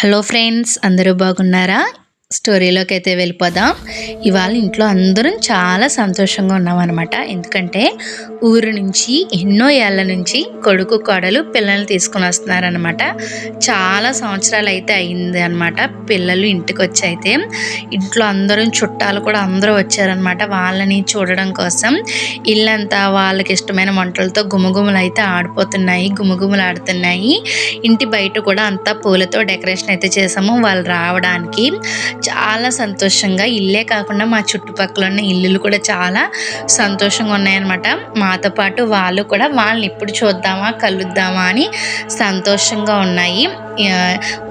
Hello friends అందరూ బాగున్నారా? స్టోరీలోకి అయితే వెళ్ళిపోదాం. ఇవాళ ఇంట్లో అందరం చాలా సంతోషంగా ఉన్నామన్నమాట. ఎందుకంటే ఊరు నుంచి ఎన్నో ఏళ్ళ నుంచి కొడుకు కోడలు పిల్లల్ని తీసుకుని వస్తున్నారనమాట చాలా సంవత్సరాలు అయితే అయింది అనమాట పిల్లలు ఇంటికి వచ్చి అయితే ఇంట్లో అందరం చుట్టాలు కూడా అందరూ వచ్చారనమాట వాళ్ళని చూడడం కోసం. ఇల్లంతా వాళ్ళకి ఇష్టమైన వంటలతో గుమగుమలు అయితే ఆడిపోతున్నాయి గుమగుమలు ఆడుతున్నాయి. ఇంటి బయట కూడా అంతా పూలతో డెకరేషన్ అయితే చేసాము. వాళ్ళు రావడానికి చాలా సంతోషంగా ఇల్లే కాకుండా మా చుట్టుపక్కల ఉన్న ఇల్లులు కూడా చాలా సంతోషంగా ఉన్నాయన్నమాట. మాతో పాటు వాళ్ళు కూడా వాళ్ళని ఎప్పుడు చూద్దామా కలుద్దామా అని సంతోషంగా ఉన్నాయి.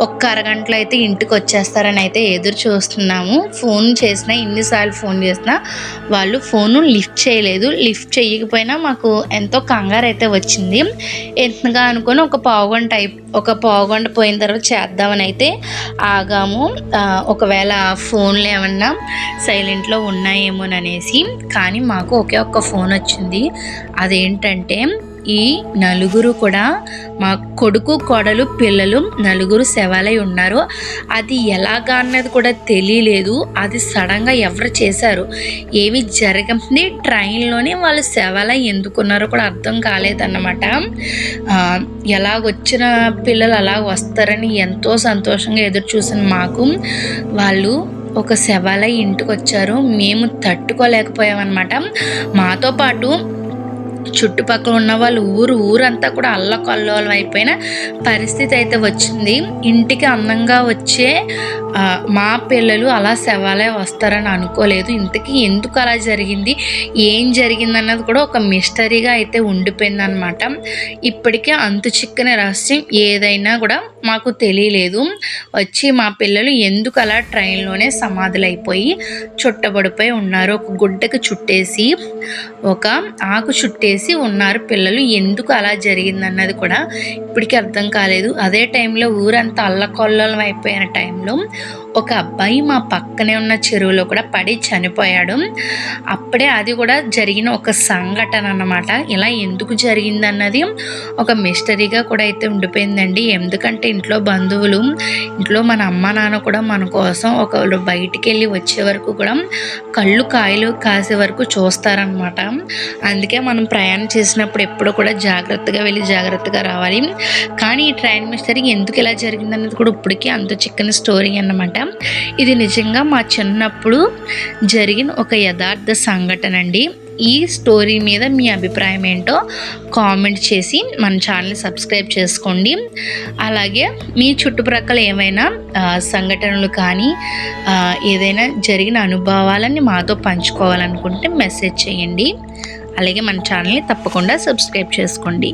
ఒక్క అరగంటలో అయితే ఇంటికి వచ్చేస్తారని అయితే ఎదురు చూస్తున్నాము. ఫోన్ చేసినా ఎన్నిసార్లు ఫోన్ చేసినా వాళ్ళు ఫోను లిఫ్ట్ చేయలేదు. లిఫ్ట్ చేయకపోయినా మాకు ఎంతో కంగారు అయితే వచ్చింది. ఎంతగా అనుకొని ఒక పావుగంట అయి ఒక పావుగంట పోయిన తర్వాత చేద్దామని అయితే ఆగాము. ఒకవేళ ఫోన్లు ఏమన్నా సైలెంట్లో ఉన్నాయేమోననేసి కానీ మాకు ఒకే ఒక్క ఫోన్ వచ్చింది. అదేంటంటే ఈ నలుగురు కూడా మా కొడుకు కోడలు పిల్లలు నలుగురు శవాలై ఉన్నారు. అది ఎలాగా అన్నది కూడా తెలియలేదు. అది సడన్గా ఎవరు చేశారు? ఏమి జరగంది? ట్రైన్లోనే వాళ్ళు శవాలై ఎందుకున్నారో కూడా అర్థం కాలేదన్నమాట. ఎలాగొచ్చిన పిల్లలు అలా వస్తారని ఎంతో సంతోషంగా ఎదురు చూసిన మాకు వాళ్ళు ఒక శవాలై ఇంటికి వచ్చారు మేము తట్టుకోలేకపోయామన్నమాట. మాతో పాటు చుట్టుపక్కల ఉన్న వాళ్ళు ఊరు ఊరంతా కూడా అల్లకల్లోలం అయిపోయిన పరిస్థితి అయితే వచ్చింది. ఇంటికి అందంగా వచ్చే మా పిల్లలు అలా శవాలే వస్తారని అనుకోలేదు. ఇంతకీ ఎందుకు అలా జరిగింది? ఏం జరిగింది అన్నది కూడా ఒక మిస్టరీగా అయితే ఉండిపోయింది అనమాట ఇప్పటికే అంతు చిక్కని రహస్యం ఏదైనా కూడా మాకు తెలియలేదు. వచ్చి మా పిల్లలు ఎందుకు అలా ట్రైన్లోనే సమాధులైపోయి చుట్టబడిపోయి ఉన్నారు ఒక గుడ్డకు చుట్టేసి ఒక ఆకు చేసి ఉన్నారు. పిల్లలు ఎందుకు అలా జరిగిందన్నది కూడా ఇప్పటికీ అర్థం కాలేదు. అదే టైంలో ఊరంతా అల్లకొల్లం అయిపోయిన టైంలో ఒక అబ్బాయి మా పక్కనే ఉన్న చెరువులో కూడా పడి చనిపోయాడు. అప్పుడే అది కూడా జరిగిన ఒక సంఘటన అన్నమాట. ఇలా ఎందుకు జరిగింది అన్నది ఒక మిస్టరీగా కూడా అయితే ఉండిపోయిందండి. ఎందుకంటే ఇంట్లో బంధువులు ఇంట్లో మన అమ్మ నాన్న కూడా మన కోసం ఒకళ్ళు బయటికి వెళ్ళి వచ్చే వరకు కూడా కళ్ళు కాయలు కాసే వరకు చూస్తారనమాట అందుకే మనం ప్రయాణం చేసినప్పుడు ఎప్పుడు కూడా జాగ్రత్తగా వెళ్ళి జాగ్రత్తగా రావాలి. కానీ ఈ ట్రైన్ మిస్టరీ ఎందుకు ఇలా జరిగిందన్నది కూడా ఇప్పటికీ అంత చిక్కని స్టోరీ అన్నమాట. ఇది నిజంగా మా చిన్నప్పుడు జరిగిన ఒక యథార్థ సంఘటన అండి. ఈ స్టోరీ మీద మీ అభిప్రాయం ఏంటో కామెంట్ చేసి మన ఛానల్ని సబ్స్క్రైబ్ చేసుకోండి. అలాగే మీ చుట్టుప్రక్కల ఏమైనా సంఘటనలు కానీ ఏదైనా జరిగిన అనుభవాలని మాతో పంచుకోవాలనుకుంటే మెసేజ్ చేయండి. అలాగే మన ఛానల్ని తప్పకుండా సబ్స్క్రైబ్ చేసుకోండి.